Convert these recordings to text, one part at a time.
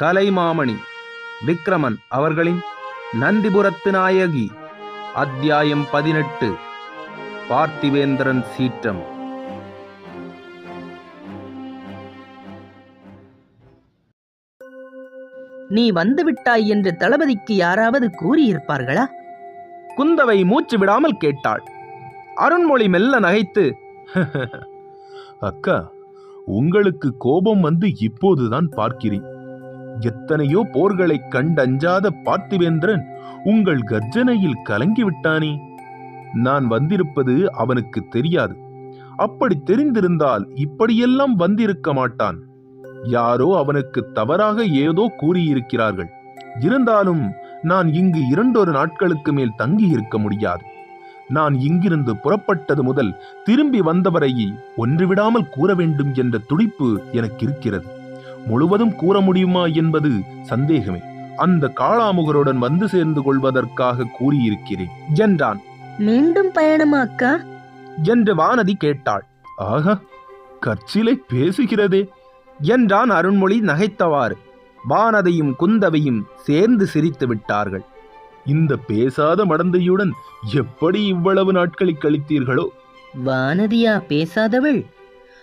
கலைமாமணி விக்ரமன் அவர்களின் நந்திபுரத்து நாயகி அத்தியாயம் பதினெட்டு பார்த்திவேந்திரன் சீற்றம். நீ வந்து விட்டாய் என்று தளபதிக்கு யாராவது கூறியிருப்பார்களா? குந்தவை மூச்சு விடாமல் கேட்டாள். அருண்மொழி மெல்ல நகைத்து அக்கா உங்களுக்கு கோபம் வந்து இப்போதுதான் பார்க்கிறேன். எத்தனையோ போர்களைக் கண்டஞ்சாத பார்த்திவேந்திரன் உங்கள் கர்ஜனையில் கலங்கி விட்டானே நான் வந்திருப்பது அவனுக்கு தெரியாது. அப்படி தெரிந்திருந்தால் இப்படியெல்லாம் வந்திருக்க மாட்டான். யாரோ அவனுக்கு தவறாக ஏதோ கூறியிருக்கிறார்கள். இருந்தாலும் நான் இங்கு இரண்டொரு நாட்களுக்கு மேல் தங்கி இருக்க முடியாது. நான் இங்கிருந்து புறப்பட்டது முதல் திரும்பி வந்தவரை ஒன்று விடாமல் கூற வேண்டும் என்ற துடிப்பு எனக்கு இருக்கிறது முழுவதும் கூற முடியுமா என்பது சந்தேகமே. அந்த காளாமுகருடன் வந்து சேர்ந்து கொள்வதற்காக கூறியிருக்கிறேன். என்றான். மீண்டும் பயணமா அக்கா என்று வானதி கேட்டாள். ஆகா கற்சிலை பேசுகிறதே என்றான் அருண்மொழி நகைத்தவாறு. வானதியும் குந்தவையும் சேர்ந்து சிரித்து விட்டார்கள். இந்த பேசாத மடந்தையுடன் எப்படி இவ்வளவு நாட்களை கழித்தீர்களோ? வானதியா பேசாதவள்?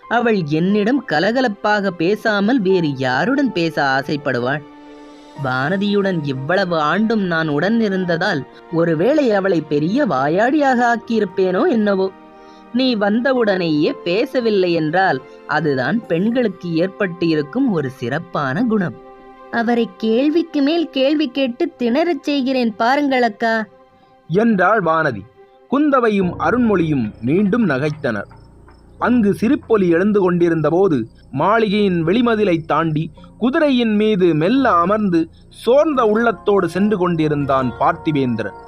அவள் என்னிடம் கலகலப்பாக பேசாமல் வேறு யாருடன் பேச ஆசைப்படுவாள்? வானதியுடன் இவ்வளவு ஆண்டும் நான் உடன் இருந்ததால் ஒருவேளை அவளை பெரிய வாயாடியாக ஆக்கியிருப்பேனோ என்னவோ? நீ வந்தவுடனேயே பேசவில்லை என்றால் அதுதான் பெண்களுக்கு ஏற்பட்டு இருக்கும் ஒரு சிறப்பான குணம். அவரை கேள்விக்கு மேல் கேள்வி கேட்டு திணறச் செய்கிறேன் பாருங்கள் அக்கா. என்றாள் வானதி. குந்தவையும் அருண்மொழியும் மீண்டும் நகைத்தனர். அங்கு சிரிப்பொலி எழுந்து கொண்டிருந்தபோது மாளிகையின் வெளிமதிலை தாண்டி குதிரையின் மீது மெல்ல அமர்ந்து சோர்ந்த உள்ளத்தோடு சென்று கொண்டிருந்தான் பார்த்திவேந்திரன்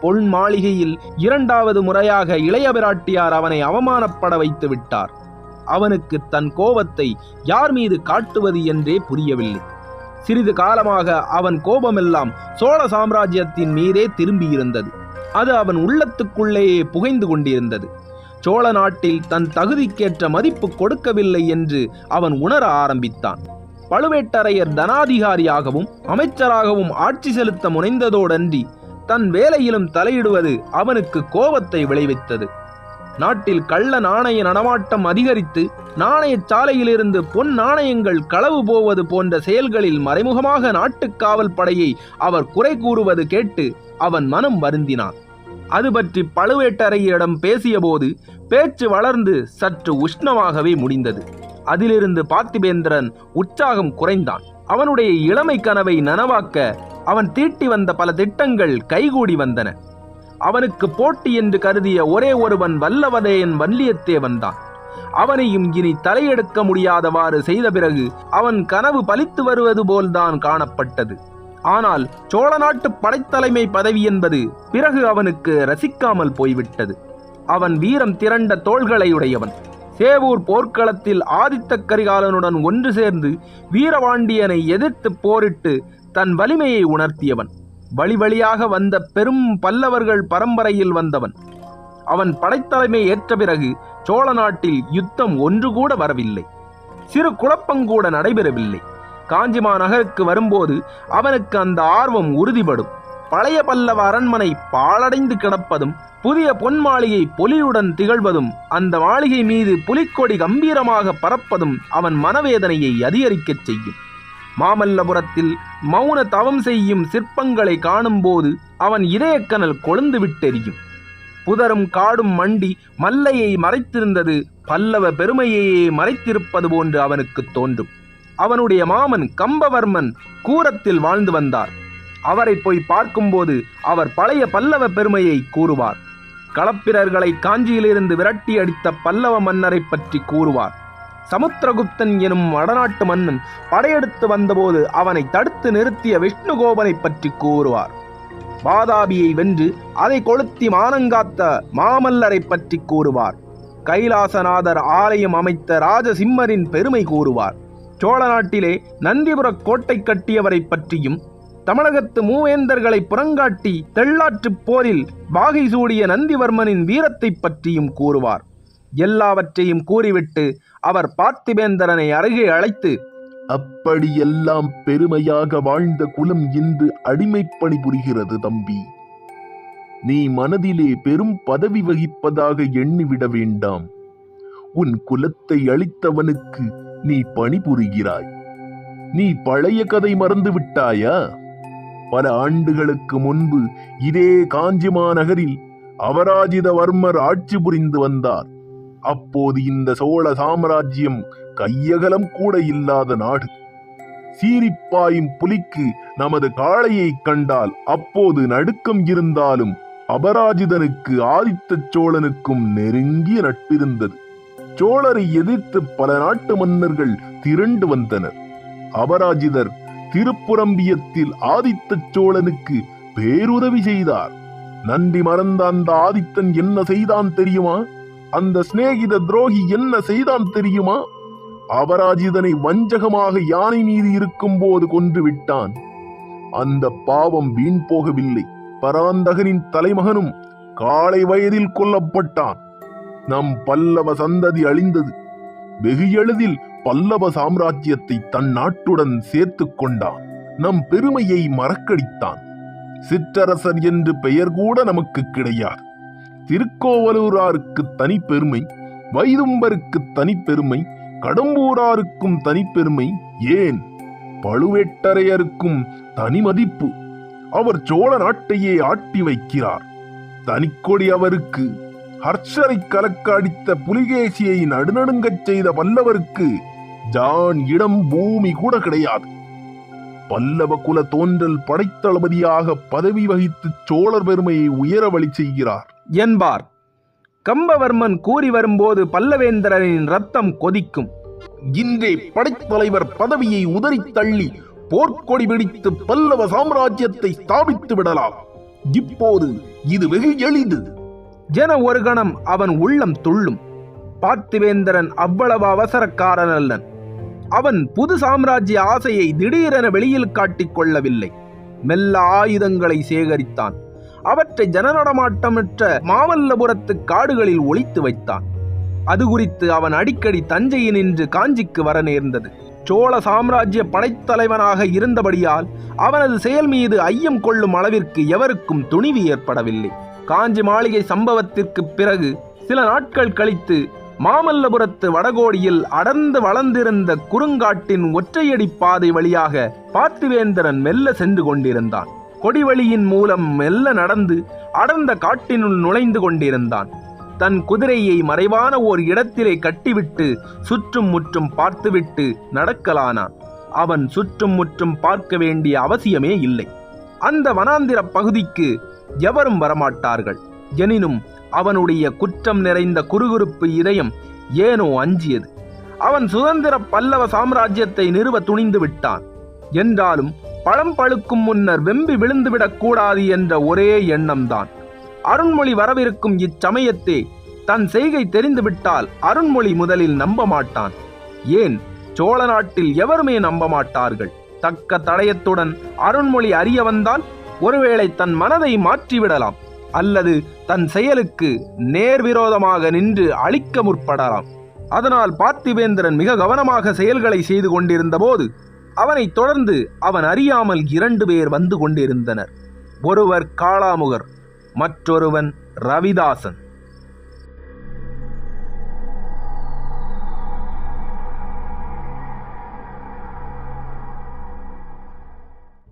பொன் மாளிகையில் இரண்டாவது முறையாக இளைய பிராட்டியார் அவனை அவமானப்பட வைத்து விட்டார். அவனுக்கு தன் கோபத்தை யார் மீது காட்டுவது என்றே புரியவில்லை. சிறிது காலமாக அவன் கோபமெல்லாம் சோழ சாம்ராஜ்யத்தின் மீதே திரும்பியிருந்தது. அது அவன் உள்ளத்துக்குள்ளேயே புகைந்து கொண்டிருந்தது. சோழ நாட்டில் தன் தகுதிக்கேற்ற மதிப்பு கொடுக்கவில்லை என்று அவன் உணர ஆரம்பித்தான். பழுவேட்டரையர் தனாதிகாரியாகவும் அமைச்சராகவும் ஆட்சி செலுத்த முனைந்ததோடன்றி தன் வேலையிலும் தலையிடுவது அவனுக்கு கோபத்தை விளைவித்தது. நாட்டில் கள்ள நாணய நடமாட்டம் அதிகரித்து நாணயச் சாலையிலிருந்து பொன் நாணயங்கள் களவு போவது போன்ற செயல்களில் மறைமுகமாக நாட்டுக்காவல் படையை அவர் குறை கூறுவது கேட்டு அவன் மனம் வருந்தினான். அது பற்றி பழுவேட்டரையரிடம் பேசியபோது பேச்சு வளர்ந்து சற்று உஷ்ணமாகவே முடிந்தது. அதிலிருந்து பார்த்திபேந்திரன் உற்சாகம் குறைந்தான். அவனுடைய இளமை கனவை நனவாக்க அவன் தீட்டி வந்த பல திட்டங்கள் கைகூடி வந்தன. அவனுக்கு போட்டி என்று கருதிய ஒரே ஒருவன் வல்லவதையன் வல்லியத்தேவன் தான் அவனையும் இனி தலையெடுக்க முடியாதவாறு செய்த பிறகு அவன் கனவு பலித்து வருவது போல்தான் காணப்பட்டது. ஆனால் சோழ நாட்டு படைத்தலைமை பதவி என்பது பிறகு அவனுக்கு ரசிக்காமல் போய்விட்டது. அவன் வீரம் திரண்ட தோள்களையுடையவன். சேவூர் போர்க்களத்தில் ஆதித்த கரிகாலனுடன் ஒன்று சேர்ந்து வீரபாண்டியனை எதிர்த்து போரிட்டு தன் வலிமையை உணர்த்தியவன். வழி வழியாக வந்த பெரும் பல்லவர்கள் பரம்பரையில் வந்தவன். அவன் படைத்தலைமை ஏற்ற பிறகு சோழ நாட்டில் யுத்தம் ஒன்று கூட வரவில்லை. சிறு குழப்பங்கூட நடைபெறவில்லை. காஞ்சிமா நகருக்கு வரும்போது அவனுக்கு அந்த ஆர்வம் உறுதிபடும். பழைய பல்லவ அரண்மனை பாழடைந்து கிடப்பதும் புதிய பொன் மாளிகை பொலியுடன் திகழ்வதும் அந்த மாளிகை மீது புலிக்கொடி கம்பீரமாக பறப்பதும் அவன் மனவேதனையை அதிகரிக்கச் செய்யும். மாமல்லபுரத்தில் மௌன தவம் செய்யும் சிற்பங்களை காணும்போது அவன் இதயக்கனல் கொழுந்து விட்டெறியும் புதரும் காடும் மண்டி மல்லையை மறைத்திருந்தது பல்லவ பெருமையையே மறைத்திருப்பது போன்று அவனுக்கு தோன்றும். அவனுடைய மாமன் கம்பவர்மன் கூரத்தில் வாழ்ந்து வந்தார். அவரை போய் பார்க்கும்போது அவர் பழைய பல்லவ பெருமையை கூறுவார். களப்பிரர்களை காஞ்சியிலிருந்து விரட்டி அடித்த பல்லவ மன்னரை பற்றி கூறுவார். சமுத்திரகுப்தன் எனும் வடநாட்டு மன்னன் படையெடுத்து வந்தபோது அவனை தடுத்து நிறுத்திய விஷ்ணுகோபனை பற்றி கூறுவார். பாதாபியை வென்று அதை கொளுத்தி மானங்காத்த மாமல்லரை பற்றி கூறுவார். கைலாசநாதர் ஆலயம் அமைத்த ராஜசிம்மரின் பெருமை கூறுவார். சோழ நாட்டிலே நந்திபுர கோட்டை கட்டியவரை பற்றியும் தமிழகத்து மூவேந்தர்களை புறங்காட்டி தெள்ளாற்றுப் போரில் பாகை சூடிய நந்திவர்மனின் வீரத்தைப் பற்றியும் கூறுவார். எல்லாவற்றையும் கூறிவிட்டு அவர் பார்த்திபேந்தரனை அருகே அழைத்து அப்படியெல்லாம் பெருமையாக வாழ்ந்த குலம் இன்று அடிமைப்பணி புரிகிறது தம்பி. நீ மனதிலே பெரும் பதவி வகிப்பதாக எண்ணிவிட வேண்டாம். உன் குலத்தை அளித்தவனுக்கு நீ பணிபுரிகிறாய் நீ பழைய கதை மறந்து விட்டாயா? பல ஆண்டுகளுக்கு முன்பு இதே காஞ்சி மாநகரில் அபராஜிதவர்மர் ஆட்சி புரிந்து வந்தார். அப்போது இந்த சோழ சாம்ராஜ்யம் கையகலம் கூட இல்லாத நாடு. சீரிப்பாயும் புலிக்கு நமது காளையைக் கண்டால் அப்போது நடுக்கம் இருந்தாலும் அபராஜிதனுக்கு ஆதித்த சோழனுக்கும் நெருங்கிய நட்பிருந்தது. சோழரை எதிர்த்து பல நாட்டு மன்னர்கள் திரண்டு வந்தனர். அபராஜிதர் திருப்புரம்பியத்தில் ஆதித்த சோழனுக்கு பேருதவி செய்தார். நன்றி மறந்த அந்த ஆதித்தன் என்ன செய்தான் தெரியுமா? அந்த சிநேகித துரோகி என்ன செய்தான் தெரியுமா? அபராஜிதனை வஞ்சகமாக யானை மீது இருக்கும் போது கொன்று விட்டான். அந்த பாவம் வீண் போகவில்லை. பராந்தகனின் தலைமகனும் காலை வயதில் கொல்லப்பட்டான். நம் பல்லவ சந்ததி அழிந்தது. வெகு எளிதில் பல்லவ சாம்ராஜ்யத்தை தன் நாட்டுடன் சேர்த்துக் கொண்டான். நம் பெருமையை மறக்கடித்தான். சிற்றரசர் என்று பெயர் கூட நமக்கு கிடையாது. திருக்கோவலூராருக்கு தனிப்பெருமை வைதும்பருக்கு தனி பெருமை கடம்பூராருக்கும் தனிப்பெருமை ஏன்? பழுவேட்டரையருக்கும் தனி மதிப்பு. அவர் சோழ நாட்டையே ஆட்டி வைக்கிறார். தனிக்கொடி அவருக்கு ஹர்ஷரை கலக்க அடித்த புலிகேசியை நடுநடுங்கச் செய்த பல்லவருக்கு ஜான் இடம் பூமி கூட கிடையாது. பல்லவ குல தோன்றல் படைத்தளபதியாக பதவி வகித்து சோழர் பெருமையை உயர வழி செய்கிறார். என்பார். கம்பவர்மன் கூறி வரும்போது பல்லவேந்திரனின் ரத்தம் கொதிக்கும். இன்றே படைத்தலைவர் பதவியை உதறித் தள்ளி போர்க்கொடி பிடித்து பல்லவ சாம்ராஜ்யத்தை ஸ்தாபித்து விடலாம். இப்போது இது வெகு எளிது. ஜன ஒரு கணம் அவன் உள்ளம் துள்ளும். பார்த்திவேந்திரன் அவ்வளவு அவசரக்காரன் அல்லன் அவன் புது சாம்ராஜ்ய ஆசையை திடீரென வெளியில் காட்டிக் கொள்ளவில்லை. மெல்ல ஆயுதங்களை சேகரித்தான். அவற்றை ஜனநடமாட்டமற்ற மாமல்லபுரத்து காடுகளில் ஒழித்து வைத்தான். அது குறித்து அவன் அடிக்கடி தஞ்சையில் நின்று காஞ்சிக்கு வர நேர்ந்தது. சோழ சாம்ராஜ்ய படைத்தலைவனாக இருந்தபடியால் அவனது செயல் மீது ஐயம் கொள்ளும் அளவிற்கு எவருக்கும் துணிவு ஏற்படவில்லை. காஞ்சி மாளிகை சம்பவத்திற்கு பிறகு சில நாட்கள் கழித்து மாமல்லபுரத்து வடகோடியில் அடர்ந்து வளர்ந்திருந்த குறுங்காட்டின் ஒற்றையடி பாதை வழியாக பார்த்திவேந்திரன் மெல்ல சென்று கொண்டிருந்தான். கொடிவழியின் மூலம் மெல்ல நடந்து அடர்ந்த காட்டினுள் நுழைந்து கொண்டிருந்தான். தன் குதிரையை மறைவான ஓர் இடத்திலே கட்டிவிட்டு சுற்றும் முற்றும் பார்த்துவிட்டு நடக்கலானான். அவன் சுற்றும் முற்றும் பார்க்க வேண்டிய அவசியமே இல்லை. அந்த வனாந்திர பகுதிக்கு எவரும் வரமாட்டார்கள். எனினும் அவனுடைய குற்றம் நிறைந்த குறுகுறுப்பு இதயம் ஏனோ அஞ்சியது. அவன் சுதந்திர பல்லவ சாம்ராஜ்யத்தை நிறுவ துணிந்து விட்டான். என்றாலும் பழம் பழுக்கும் முன்னர் வெம்பி விழுந்துவிடக் கூடாது என்ற ஒரே எண்ணம்தான். அருண்மொழி வரவிருக்கும் இச்சமயத்தே தன் செய்கை தெரிந்துவிட்டால் அருண்மொழி முதலில் நம்ப மாட்டான். ஏன்? சோழ நாட்டில் எவருமே நம்ப மாட்டார்கள். தக்க தடயத்துடன் அருண்மொழி அறிய வந்தால் ஒருவேளை தன் மனதை மாற்றிவிடலாம் அல்லது தன் செயலுக்கு நேர்விரோதமாக நின்று அழிக்க முற்படலாம். அதனால் பார்த்திவேந்திரன் மிக கவனமாக செயல்களை செய்து கொண்டிருந்தபோது அவனை தொடர்ந்து அவன் அறியாமல் இரண்டு பேர் வந்து கொண்டிருந்தனர். ஒருவர் காளாமுகர் மற்றொருவன் ரவிதாசன்.